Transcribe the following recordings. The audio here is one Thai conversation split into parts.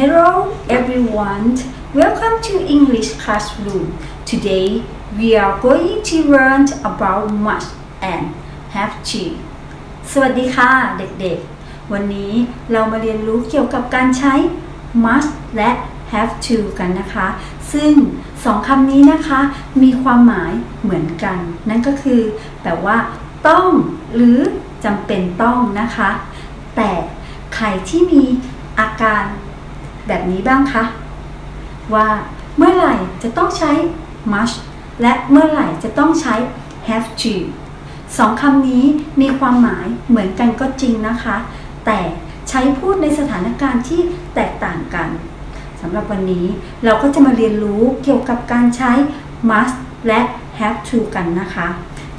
Hello everyone. Welcome to English classroom. Today we are going to learn about must and have to. สวัสดีค่ะเด็กๆ วันนี้เรามาเรียนรู้เกี่ยวกับการใช้ must และ have to กันนะคะ ซึ่งสองคำนี้นะคะมีความหมายเหมือนกัน นั่นก็คือแปลว่าต้องหรือจำเป็นต้องนะคะ แต่ใครที่มีอาการ แบบนี้บ้างคะ ว่าเมื่อไหร่จะต้องใช้ must และเมื่อไหร่จะต้องใช้ have to สองคำนี้มีความหมายเหมือนกันก็จริงนะคะ แต่ใช้พูดในสถานการณ์ที่แตกต่างกันสำหรับวันนี้เราก็จะมาเรียนรู้เกี่ยวกับการใช้ must และ have to กันนะคะ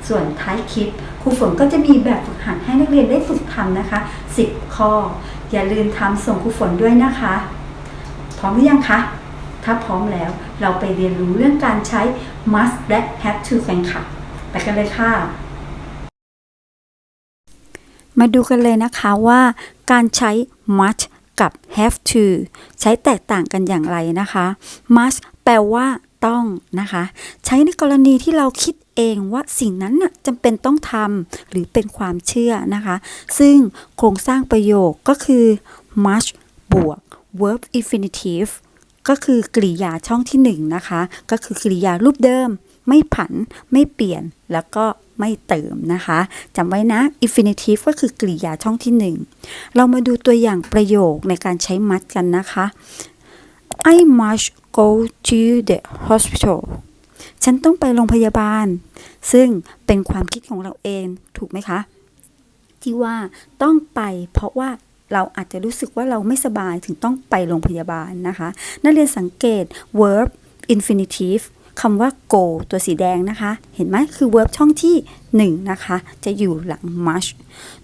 ส่วนท้ายคลิปครูฝนก็จะมีแบบฝึกหัดให้นักเรียนได้ฝึกทำนะคะ 10 ข้อ อย่าลืมทำส่งครูฝนด้วยนะคะ ร้อมหรือยังคะ ถ้าพร้อมแล้วเราไปเรียนรู้เรื่องการใช้ must และ have to กันค่ะ ไปกันเลยค่ะ มาดูกันเลยนะคะว่าการใช้ must กับ have to ใช้แตกต่างกันอย่างไรนะคะ must แปลว่าต้องนะคะ ใช้ในกรณีที่เราคิดเองว่าสิ่งนั้นน่ะจำเป็นต้องทำหรือเป็นความเชื่อนะคะ ซึ่งโครงสร้างประโยคก็คือ must บวก verb infinitive ก็คือกริยาช่องที่หนึ่งนะคะ ก็คือกริยารูปเดิม ไม่ผัน ไม่เปลี่ยน แล้วก็ไม่เติมนะคะจำไว้นะ infinitive ก็คือกริยาช่องที่หนึ่งเรามาดูตัวอย่างประโยคในการใช้ must กันนะคะ I must go to the hospital ฉันต้องไปโรงพยาบาล ซึ่งเป็นความคิดของเราเองถูกไหมคะ ที่ว่าต้องไปเพราะว่า เราอาจจะรู้สึกว่าเราไม่สบายถึงต้องไปโรงพยาบาลนะคะ นักเรียนสังเกต verb infinitive คำว่า go ตัวสีแดงนะคะ เห็นไหมคือ verb ช่องที่ 1 นะคะ จะอยู่หลัง must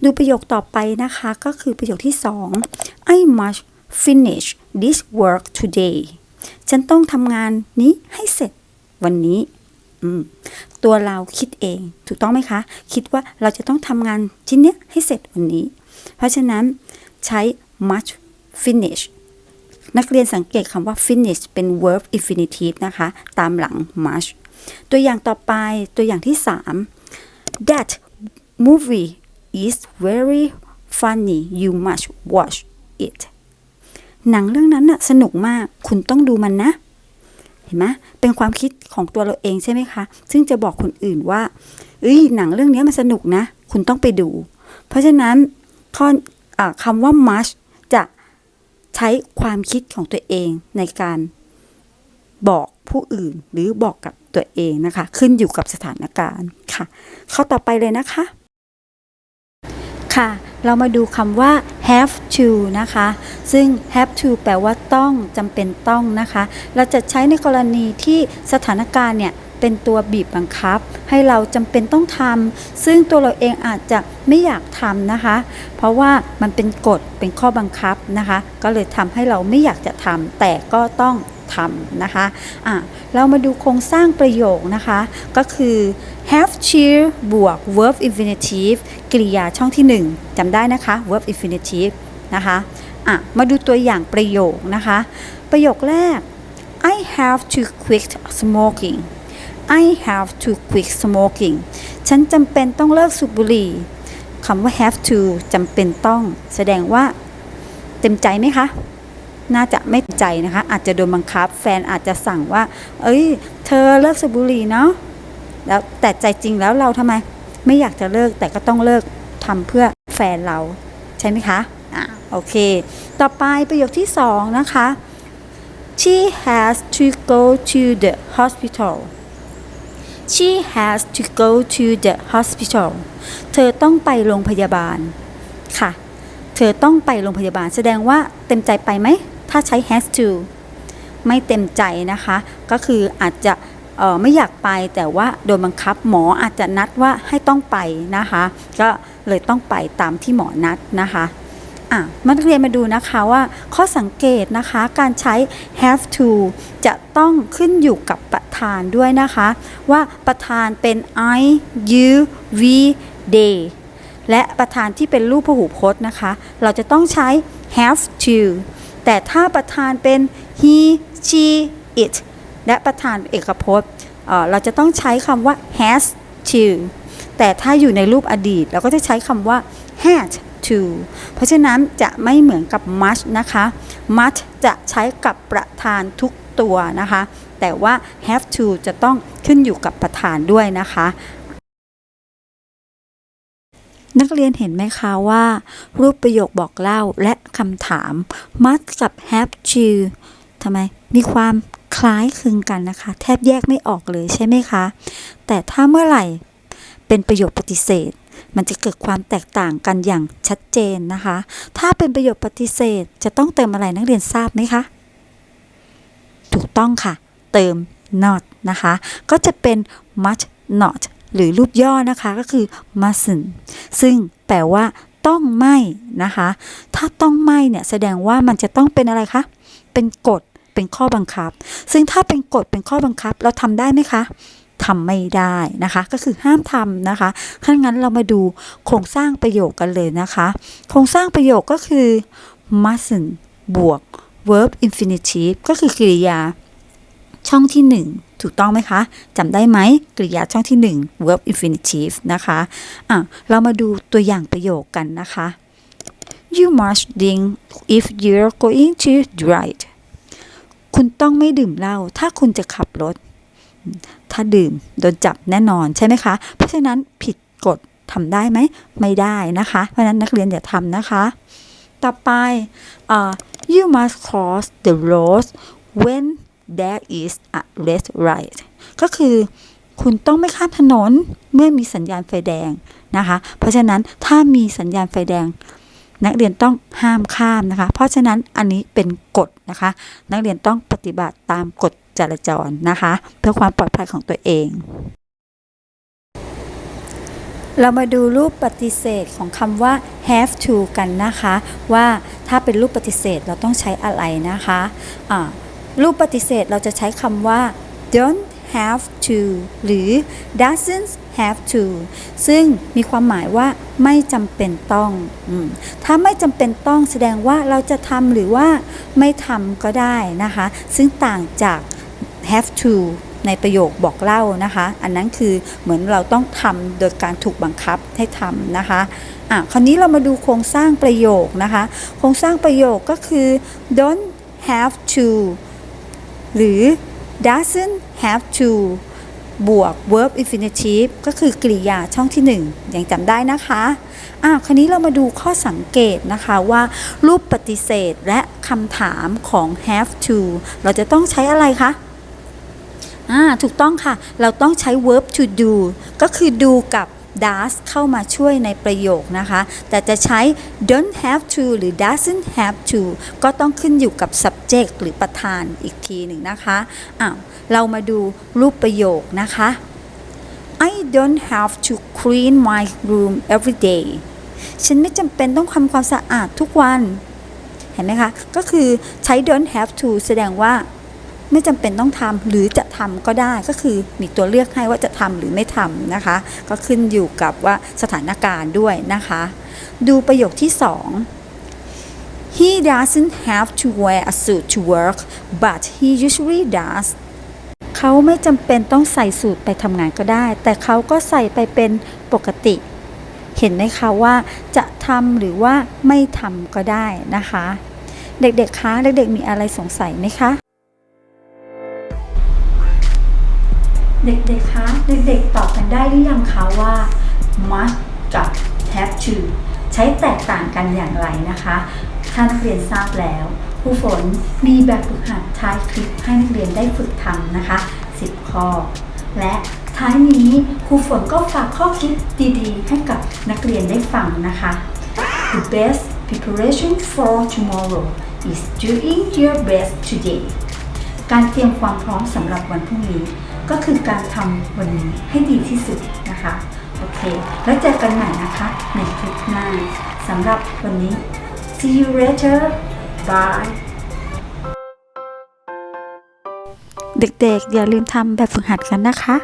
ดูประโยคต่อไปนะคะ ก็คือประโยคที่ 2 I must finish this work today ฉันต้องทำงานนี้ให้เสร็จวันนี้ ตัวเราคิดเอง ถูกต้องไหมคะ คิดว่าเราจะต้องทำงานชิ้นเนี้ยให้เสร็จวันนี้ เพราะฉะนั้น ใช้ must finish นักเรียนสังเกตคำว่า finish เป็น verb infinitive นะคะ ตามหลัง must ตัวอย่างต่อไปตัวอย่างที่ 3 that movie is very funny you must watch it หนังเรื่องนั้นน่ะสนุกมาก คุณต้องดูมันนะ เห็นไหมเป็นความคิดของตัวเราเองใช่ไหมคะ ซึ่งจะบอกคนอื่นว่า เอ้ย หนังเรื่องนี้มันสนุกนะ คุณต้องไปดู เพราะฉะนั้นข้อ คำว่า must จะใช้ความคิดของตัวเองในการบอกผู้อื่นหรือบอกกับตัวเองนะคะ ขึ้นอยู่กับสถานการณ์ค่ะ ข้อต่อไปเลยนะคะ ค่ะ เรามาดูคำว่า have to นะคะ ซึ่ง have to แปลว่าต้องจำเป็นต้องนะคะ เราจะใช้ในกรณีที่สถานการณ์เนี่ย เป็นตัวบีบบังคับ ให้เราจำเป็นต้องทำซึ่งตัวเราเองอาจจะไม่อยากทำนะคะ เพราะว่ามันเป็นกฎเป็นข้อบังคับนะคะ ก็เลยทำให้เราไม่อยากจะทำแต่ก็ต้องทำนะคะอะเรามาดูโครงสร้างประโยคนะคะ ก็คือ have to บวก verb infinitive กริยาช่องที่ 1จำได้นะคะ verb infinitive นะคะอะมาดูตัวอย่างประโยคนะคะ ประโยคแรก I have to quit smoking I have to quit smoking ฉันจำเป็นต้องเลิกสูบบุหรี่คำว่า have to จำเป็นต้อง แสดงว่าเต็มใจไหมคะ น่าจะไม่ใจนะคะ อาจจะโดนบังคับ แฟนอาจจะสั่งว่า เอ้ย เธอเลิกสูบบุหรี่เนาะแล้วแต่ใจจริงแล้วเราทำไม ไม่อยากจะเลิกแต่ก็ต้องเลิกทำเพื่อแฟนเรา ใช่ไหมคะอ่าโอเค ต่อไปประโยคที่สองนะคะ she has to go to the hospital she has to go to the hospital เธอต้องไปโรงพยาบาล ค่ะ เธอต้องไปโรงพยาบาล แสดงว่าเต็มใจไปไหม ถ้าใช้ has to ไม่เต็มใจนะคะ ก็คืออาจจะไม่อยากไปแต่ว่าโดนบังคับหมออาจจะนัดว่าให้ต้องไปนะคะ ก็เลยต้องไปตามที่หมอนัดนะคะ อะมาเรียนมาดูนะคะว่าข้อสังเกตนะคะการใช้ have to จะต้องขึ้นอยู่กับประธานด้วยนะคะ ว่าประธานเป็น I you we they และประธานที่เป็นรูปพหูพจน์นะคะ เราจะต้องใช้ have to แต่ถ้าประธานเป็น he she it และประธานเอกพจน์เอ่อเราจะต้องใช้คำว่า has to แต่ถ้าอยู่ในรูปอดีต เราก็จะใช้คำว่า had to เพราะฉะนั้นจะไม่เหมือนกับ must นะคะ must จะใช้กับประธานทุกตัวนะคะ แต่ว่า have to จะต้องขึ้นอยู่กับประธานด้วยนะคะ นักเรียนเห็นไหมคะว่า รูปประโยคบอกเล่าและคำถาม must กับ have to ทำไม มีความคล้ายคลึงกันนะคะ แทบแยกไม่ออกเลยใช่ไหมคะ แต่ถ้าเมื่อไหร่เป็นประโยคปฏิเสธ มันจะเกิดความแตกต่างกันอย่างชัดเจนนะคะ ถ้าเป็นประโยคปฏิเสธจะต้องเติมอะไรนักเรียนทราบไหมคะ ถูกต้องค่ะ เติม not นะคะ ก็จะเป็น must not หรือรูปย่อนะคะก็คือ mustn't ซึ่งแปลว่าต้องไม่นะคะ ถ้าต้องไม่เนี่ยแสดงว่ามันจะต้องเป็นอะไรคะ เป็นกฎ เป็นข้อบังคับ ซึ่งถ้าเป็นกฎ เป็นข้อบังคับ เราทำได้ไหมคะ ทำไม่ได้นะคะ ก็คือห้ามทำนะคะถ้างั้นเรามาดูโครงสร้างประโยคกันเลยนะคะ โครงสร้างประโยคก็คือ mustn't บวก verb infinitive ก็คือกริยาช่องที่ 1 ถูกต้องไหมคะจำได้ไหมกริยาช่องที่ 1 verb infinitive นะคะอะเรามาดูตัวอย่างประโยคกันนะคะ you must drink if you're going to drive คุณต้องไม่ดื่มเหล้าถ้าคุณจะขับรถ ถ้าดื่มโดนจับแน่นอนใช่ไหมคะ เพราะฉะนั้นผิดกฎทำได้ไหมไม่ได้นะคะ เพราะฉะนั้นนักเรียนอย่าทำนะคะ ต่อไปอ่า you must cross the road when there is a red light ก็คือคุณต้องไม่ข้ามถนนเมื่อมีสัญญาณไฟแดงนะคะ เพราะฉะนั้นถ้ามีสัญญาณไฟแดง นักเรียนต้องห้ามข้ามนะคะ เพราะฉะนั้นอันนี้เป็นกฎนะคะ นักเรียนต้องปฏิบัติตามกฎ จราจรนะคะ เพื่อความปลอดภัยของตัวเอง เรามาดูรูปปฏิเสธของคำว่า have to กันนะคะ ว่าถ้าเป็นรูปปฏิเสธเราต้องใช้อะไรนะคะอ่ารูปปฏิเสธเราจะใช้คำว่า don't have to หรือ doesn't have to ซึ่งมีความหมายว่าไม่จำเป็นต้องอถ้าไม่จำเป็นต้องแสดงว่าเราจะทำหรือว่าไม่ทำก็ได้นะคะ ซึ่งต่างจาก have to ในประโยคบอกเล่านะคะ อันนั้นคือเหมือนเราต้องทำโดยการถูกบังคับให้ทำนะคะอะคราวนี้เรามาดูโครงสร้างประโยคนะคะ โครงสร้างประโยคก็คือ don't have to หรือ doesn't have to บวก verb infinitive ก็คือกริยาช่องที่ 1 ยังจำได้นะคะอะคราวนี้เรามาดูข้อสังเกตนะคะว่า รูปปฏิเสธและคำถามของ have to เราจะต้องใช้อะไรคะ อ่าถูกต้องค่ะ เราต้องใช้ verb to do ก็คือ do กับ does เข้ามาช่วยในประโยคนะคะ แต่จะใช้ don't have to หรือ doesn't have to ก็ต้องขึ้นอยู่กับ subject หรือประธานอีกทีหนึ่งนะคะอ้าวเรามาดูรูปประโยคนะคะ I don't have to clean my room every day ฉันไม่จำเป็นต้องทำความสะอาดทุกวัน เห็นไหมคะ ก็คือใช้ don't have to แสดงว่า ไม่จำเป็นต้องทำหรือจะทำก็ได้ก็คือมีตัวเลือกให้ว่าจะทำหรือไม่ทำนะคะ ก็ขึ้นอยู่กับว่าสถานการณ์ด้วยนะคะ ดูประโยคที่ 2 He doesn't have to wear a suit to work but he usually does เขาไม่จำเป็นต้องใส่สูทไปทำงานก็ได้ แต่เขาก็ใส่ไปเป็นปกติ เห็นไหมคะว่าจะทำหรือว่าไม่ทำก็ได้นะคะ เด็กๆคะ เด็กๆมีอะไรสงสัยไหมคะ เด็กๆ คะ เด็กๆ ตอบกันได้หรือยังคะว่า must กับ have to ใช้แตกต่างกันอย่างไรนะคะถ้านักเรียนทราบแล้วครูฝนมีแบบฝึกหัดท้ายคลิปให้นักเรียนได้ฝึกทำนะคะ 10 ข้อ และท้ายนี้ครูฝนก็ฝากข้อคิดดีๆ ให้กับนักเรียนได้ฟังนะคะ The best preparation for tomorrow is doing your best today การเตรียมความพร้อมสำหรับวันพรุ่งนี้ ก็คือการทำวันนี้ให้ดีที่สุดนะคะ โอเค แล้วเจอกันใหม่นะคะในคลิปหน้าสำหรับวันนี้ see you later bye เด็กๆ อย่าลืมทำแบบฝึกหัดกันนะคะ